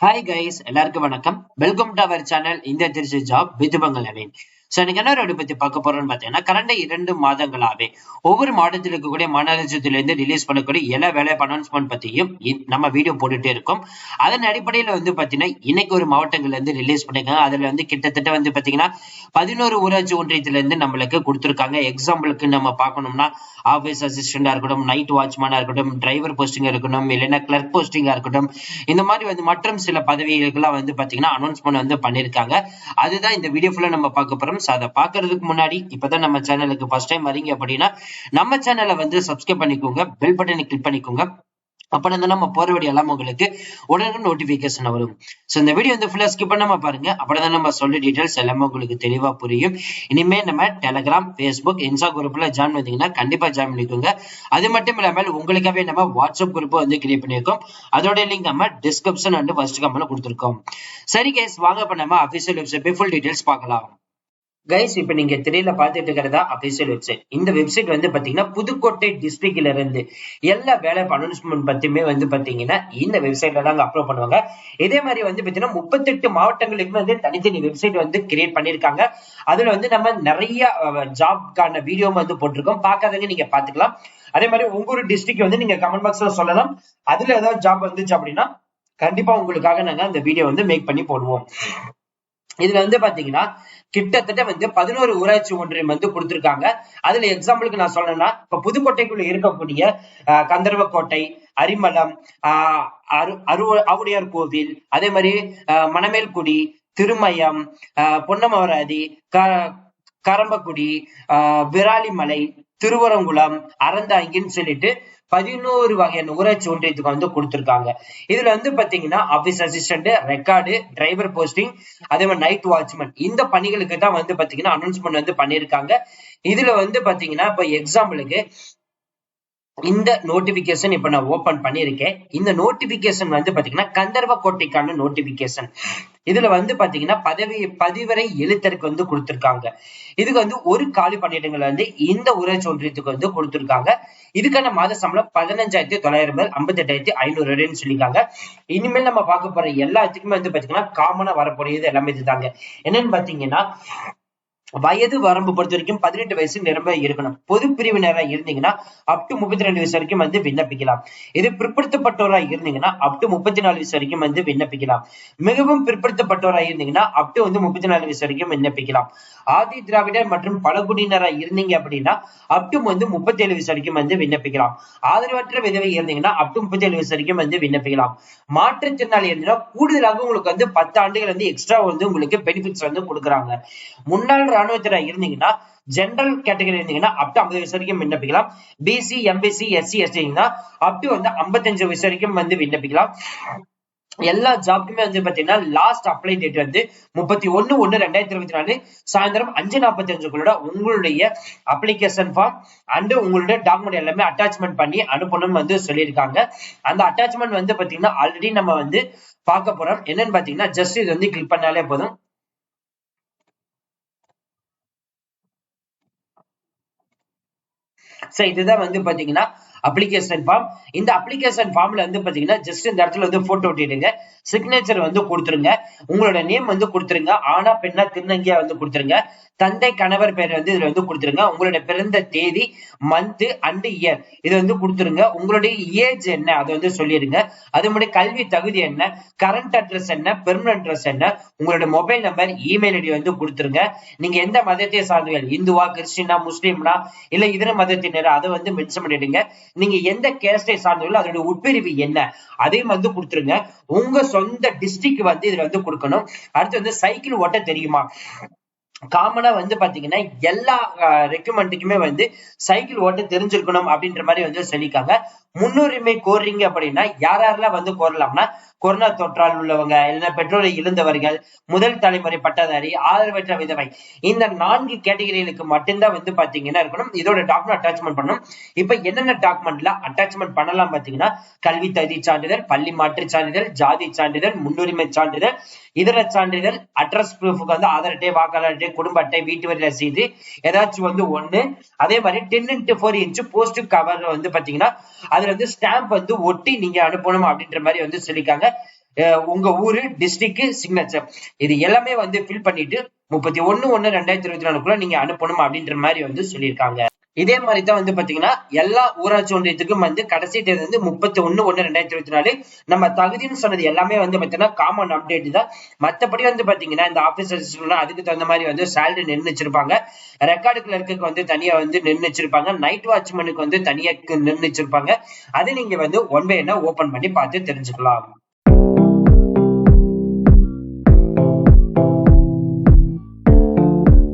Hi guys எல்லாருக்கும் வணக்கம். Welcome to our channel இந்த திருச்சி ஜாப் விதுபங்கள் நவீன் ஸோ எனக்கு என்ன ரோடு பத்தி பார்க்க போறோம்னு பார்த்தீங்கன்னா கடந்த இரண்டு மாதங்களாவே ஒவ்வொரு மாதத்தில் இருக்கக்கூடிய மாநகரத்திலிருந்து ரிலீஸ் பண்ணக்கூடிய எல்லா வேலை அனௌன்ஸ்மெண்ட் பத்தியும் நம்ம வீடியோ போட்டுட்டே இருக்கோம். அதன் அடிப்படையில வந்து பாத்தீங்கன்னா இன்னைக்கு ஒரு மாவட்டங்கள்ல இருந்து ரிலீஸ் பண்ணிருக்காங்க அதுல வந்து கிட்டத்தட்ட வந்து பாத்தீங்கன்னா பதினோரு ஊராட்சி ஒன்றியத்துல இருந்து நம்மளுக்கு கொடுத்துருக்காங்க. எக்ஸாம்பிளுக்கு நம்ம பார்க்கணும்னா ஆபீஸ் அசிஸ்டண்டா இருக்கட்டும் நைட் வாட்ச்மேனா இருக்கட்டும் டிரைவர் போஸ்டிங்கா இருக்கட்டும் இல்லைன்னா கிளர்க் போஸ்டிங்கா இருக்கட்டும் இந்த மாதிரி வந்து மற்றும் சில பதவிகளுக்கெல்லாம் வந்து பாத்தீங்கன்னா அனௌன்ஸ்மெண்ட் வந்து பண்ணிருக்காங்க அதுதான் இந்த வீடியோ ஃபுல்லா நம்ம பார்க்க போறோம். So, அதை பார்க்கறதுக்கு முன்னாடி இப்பதான் நம்ம சேனலுக்கு ஃபர்ஸ்ட் டைம் வரீங்க அப்படின்னா நம்ம சேனலை வந்து சப்ஸ்கிரைப் பண்ணிக்கோங்க பெல் பட்டனை கிளிக் பண்ணிக்கோங்க. அப்ப வந்து நம்ம போற வழி எல்லாம் உங்களுக்கு உடனே நோட்டிபிகேஷன் வரும். சோ இந்த வீடியோ வந்து ஃபுல்லா ஸ்கிப் பண்ணாம பாருங்க. அப்பதான் நம்ம சொல்ல டீடைல்ஸ் எல்லாமே உங்களுக்கு தெளிவா புரியும். இனிமே நம்ம டெலகிராம் ஃபேஸ்புக் இன்ஸ்டா குரூப்ல ஜாயின் பண்ணீங்கன்னா கண்டிப்பா ஜாயின் பண்ணிக்கோங்க. அது மட்டும் இல்லாமல் உங்களுக்காகவே நம்ம வாட்ஸ்அப் குரூப் வந்து கிரியேட் பண்ணியிருக்கோம். அதோட லிங்க் நம்ம டிஸ்கிரிப்ஷன் அண்ட் ஃபர்ஸ்ட் கமெண்ட்ல கொடுத்துருக்கோம். சரி கேஸ் வாங்க இப்ப நம்ம அபிஷியல் வெப்சைட் ஃபுல் டீடைல்ஸ் பார்க்கலாம். கைஸ் இப்ப நீங்க திரையில பாத்துட்டு இருக்கிறதா அபிஷியல் வெப்சைட் இந்த வெப்சைட் வந்து பாத்தீங்கன்னா புதுக்கோட்டை டிஸ்ட்ரிக்ட்ல இருந்து எல்லா வேலை அனௌன்ஸ்மெண்ட் பத்தியுமே வந்து பாத்தீங்கன்னா இந்த வெப்சைட்ல தாங்க அப்லோட் பண்ணுவாங்க. இதே மாதிரி வந்து பாத்தீங்கன்னா முப்பத்தெட்டு மாவட்டங்களுக்குமே வந்து தனித்தனி வெப்சைட் வந்து கிரியேட் பண்ணிருக்காங்க அதுல வந்து நம்ம நிறைய ஜாப்க்கான வீடியோ வந்து போட்டிருக்கோம். பார்க்காதவங்க நீங்க பாத்துக்கலாம் அதே மாதிரி உங்க டிஸ்ட்ரிக்ட் வந்து நீங்க கமெண்ட் பாக்ஸ்ல சொல்லலாம். அதுல ஏதாவது ஜாப் வந்துச்சு அப்படின்னா கண்டிப்பா உங்களுக்காக நாங்க அந்த வீடியோ வந்து மேக் பண்ணி போடுவோம். இதுல வந்து பாத்தீங்கன்னா கிட்டத்தட்ட வந்து பதினோரு ஊராட்சி ஒன்றியம் வந்து கொடுத்துருக்காங்க. அதுல எக்ஸாம்பிளுக்கு நான் சொல்லணும்னா இப்ப புதுக்கோட்டைக்குள்ள இருக்கக்கூடிய கந்தர்வக்கோட்டை அரிமலம் ஆஹ் அரு அரு ஆவுடையார் கோவில் அதே மாதிரி மணமேல்குடி திருமயம் ஆஹ், பொன்னமராதி க கரம்பக்குடி ஆஹ், விராலிமலை திருவரங்குளம் அறந்தாங்கின்னு சொல்லிட்டு பதினோரு வகையான ஊராட்சி ஒன்றியத்துக்கு வந்து கொடுத்துருக்காங்க. இதுல வந்து பாத்தீங்கன்னா office assistant record driver posting அதே மாதிரி நைட் வாட்ச்மேன் இந்த பணிகளுக்கு தான் வந்து பாத்தீங்கன்னா அனௌன்ஸ்மெண்ட் வந்து பண்ணியிருக்காங்க. இதுல வந்து பாத்தீங்கன்னா இப்ப எக்ஸாம்பிளுக்கு இந்த நோட்டிபிகேஷன் இப்ப நான் ஓபன் பண்ணிருக்கேன் இந்த நோட்டிபிகேஷன் வந்து பாத்தீங்கன்னா கந்தர்வ கோட்டைக்கான நோட்டிபிகேஷன் இதுல வந்து பாத்தீங்கன்னா பதவி பதிவரை எழுத்தருக்கு வந்து கொடுத்திருக்காங்க. இதுக்கு வந்து ஒரு காலி பணியிடங்கள் வந்து இந்த ஊராட்சி ஒன்றியத்துக்கு வந்து கொடுத்திருக்காங்க. இதுக்கான மாத சம்பளம் பதினஞ்சாயிரத்தி தொள்ளாயிரம் முதல் ஐம்பத்தி எட்டாயிரத்தி ஐநூறு ரூபாய்னு சொல்லியிருக்காங்க. இனிமேல் நம்ம பார்க்க போற எல்லாத்துக்குமே வந்து பாத்தீங்கன்னா காமனா வரக்கூடியது எல்லாமே இதுதாங்க. என்னன்னு பாத்தீங்கன்னா வயது வரம்பு பொறுத்த வரைக்கும் பதினெட்டு வயசு நிரம்ப இருக்கணும். பொது பிரிவினரா இருந்தீங்கன்னா அப் டு முப்பத்தி ரெண்டு வயசு வரைக்கும் வந்து விண்ணப்பிக்கலாம். இது பிற்படுத்தப்பட்டோரா இருந்தீங்கன்னா அப் டு முப்பத்தி நாலு வயசு வரைக்கும் வந்து விண்ணப்பிக்கலாம். மிகவும் பிற்படுத்தப்பட்டோரா இருந்தீங்கன்னா அப் டு வந்து முப்பத்தி நாலு வயசு வரைக்கும் விண்ணப்பிக்கலாம். ஆதி திராவிடர் மற்றும் பழங்குடியினரா இருந்தீங்க அப்படின்னா அப் டு வந்து முப்பத்தி ஏழு வயசு வரைக்கும் வந்து விண்ணப்பிக்கலாம். ஆதரவற்ற விதவை இருந்தீங்கன்னா அப் டு முப்பத்தி ஏழு வயசு வரைக்கும் வந்து விண்ணப்பிக்கலாம். மாற்றுத்திறனாளி இருந்தீங்கன்னா கூடுதலாக உங்களுக்கு வந்து பத்து ஆண்டுகள் வந்து எக்ஸ்ட்ரா வந்து உங்களுக்கு பெனிஃபிட்ஸ் வந்து கொடுக்குறாங்க. முன்னாள் ராணுவத்தினர் இருந்தீங்கன்னா ஜென்ரல் கேட்டகரி இருந்தீங்கன்னா அப் டு ஐம்பது வயசு வரைக்கும் விண்ணப்பிக்கலாம் BC MBC SC ST up to வந்து ஐம்பத்தஞ்சு வயசு வரைக்கும் வந்து விண்ணப்பிக்கலாம். எல்லா ஜாப்க்குமே வந்து பாத்தீங்கன்னா லாஸ்ட் அப்ளை டேட் வந்து முப்பத்தி ஒன்னு ஒன்னு ரெண்டாயிரத்தி இருபத்தி நாலு சாயந்தரம் அஞ்சு நாற்பத்தி அஞ்சுக்குள்ள உங்களுடைய அப்ளிகேஷன் ஃபார்ம் அண்ட் உங்களுடைய டாக்குமெண்ட் எல்லாமே அட்டாச்மெண்ட் பண்ணி அனுப்பணும்னு வந்து சொல்லியிருக்காங்க. அந்த அட்டாச்மெண்ட் வந்து பாத்தீங்கன்னா ஆல்ரெடி நம்ம வந்து பார்க்க போறோம். என்னன்னு பாத்தீங்கன்னா ஜஸ்ட் இது வந்து கிளிக் பண்ணாலே போதும். சோ இதுதான் வந்து பாத்தீங்கன்னா அப்ளிகேஷன் ஃபார்ம் இந்த அப்ளிகேஷன் ஃபார்ம்ல வந்து பாத்தீங்கன்னா ஜஸ்ட் இந்த இடத்துல வந்து போட்டோ ஒட்டிடுங்க. சிக்னேச்சர் வந்து கொடுத்துருங்க. உங்களோட நேம் வந்து கொடுத்துருங்க. ஆனா பெண்ணா திருநங்கையா வந்து கொடுத்துருங்க. தந்தை கணவர் பேர் வந்து இதுல வந்து கொடுத்துருங்க. உங்களோட பிறந்த தேதி மந்த் அண்ட் இயர் இது வந்து கொடுத்துருங்க. உங்களுடைய ஏஜ் என்ன? அதை வந்து சொல்லிருங்க அது மாதிரி கல்வி தகுதி என்ன? கரண்ட் அட்ரஸ் என்ன? பெர்மனன்ட் அட்ரஸ் என்ன? உங்களோட மொபைல் நம்பர் இமெயில் ஐடி வந்து கொடுத்துருங்க. நீங்க எந்த மதத்தை சார்ந்தவர்கள்? இந்துவா கிறிஸ்டினா முஸ்லீம்னா இல்ல இதர மதத்தினர்? அதை வந்து மென்ஷன் பண்ணிடுங்க. நீங்க எந்த கேஸ்டை சார்ந்தவர்கள் அதனுடைய உட்பிரிவு என்ன? அதையும் வந்து கொடுத்துருங்க. உங்க சொந்த டிஸ்ட்ரிக்ட் வந்து இதுல வந்து கொடுக்கணும். அடுத்து வந்து சைக்கிள் ஓட்ட தெரியுமா? காமனா வந்து பாத்தீங்கன்னா எல்லா ரெக்குமெண்ட்டுக்குமே வந்து சைக்கிள் ஓட்ட தெரிஞ்சிருக்கணும் அப்படின்ற மாதிரி வந்து சொல்லியிருக்காங்க. முன்னுரிமை கோர்றீங்க அப்படின்னா யார் யாரெல்லாம் வந்து கோரலாம்னா கொரோனா தொற்றால் உள்ளவங்க இல்லைன்னா பெற்றோரை இழந்தவர்கள் முதல் தலைமுறை பட்டதாரி ஆதரவற்ற விதவை இந்த நான்கு கேட்டகரிகளுக்கு மட்டும்தான் வந்து பாத்தீங்கன்னா இருக்கணும். இதோட டாக்குமெண்ட் அட்டாச்மெண்ட் பண்ணணும். இப்ப என்னென்ன டாக்குமெண்ட்ல அட்டாச்மெண்ட் பண்ணலாம் பாத்தீங்கன்னா கல்வி தகுதி சான்றிதழ் பள்ளி மாற்று சான்றிதழ் ஜாதி சான்றிதழ் முன்னுரிமை சான்றிதழ் இதர சான்றிதழ் அட்ரஸ் ப்ரூஃபுக்கு வந்து ஆதார் அட்டை வாக்காளர் அட்டை குடும்ப அட்டை வீட்டு வரி ரசீது ஏதாச்சும் வந்து ஒண்ணு. அதே மாதிரி ten into four inch post cover வந்து பாத்தீங்கன்னா அதுல வந்து ஸ்டாம்ப் வந்து ஒட்டி நீங்க அனுப்பணும் அப்படின்ற மாதிரி வந்து சொல்லியிருக்காங்க. உங்க ஊரு டிஸ்ட்ரிக்ட் சிக்னேச்சர் இது எல்லாமே வந்து ஃபில் பண்ணிட்டு முப்பத்தி ஒண்ணு ஒண்ணு ரெண்டாயிரத்தி இருபத்தி நாலுக்குள்ள நீங்க அனுப்பணும் அப்படின்ற மாதிரி வந்து சொல்லியிருக்காங்க. இதே மாதிரி தான் வந்து பாத்தீங்கன்னா எல்லா ஊராட்சி ஒன்றியத்துக்கும் வந்து கடைசி தேதி வந்து முப்பத்தி ஒண்ணு ஒண்ணு ரெண்டாயிரத்தி இருபத்தி நாலு நம்ம தகுதின்னு சொன்னது எல்லாமே வந்து பாத்தீங்கன்னா காமன் அப்டேட் தான். மத்தபடி வந்து பாத்தீங்கன்னா இந்த ஆபீசர்ஸ் அதுக்கு தகுந்த மாதிரி வந்து சேலரி நிர்ணயிச்சிருப்பாங்க ரெக்கார்டு கிளர்க்கு வந்து தனியா வந்து நிர்ணயிச்சிருப்பாங்க நைட் வாட்ச்மேனுக்கு வந்து தனியா நிர்ணயிச்சிருப்பாங்க அது நீங்க வந்து ஒன் பை என்ன ஓபன் பண்ணி பார்த்து தெரிஞ்சுக்கலாம்.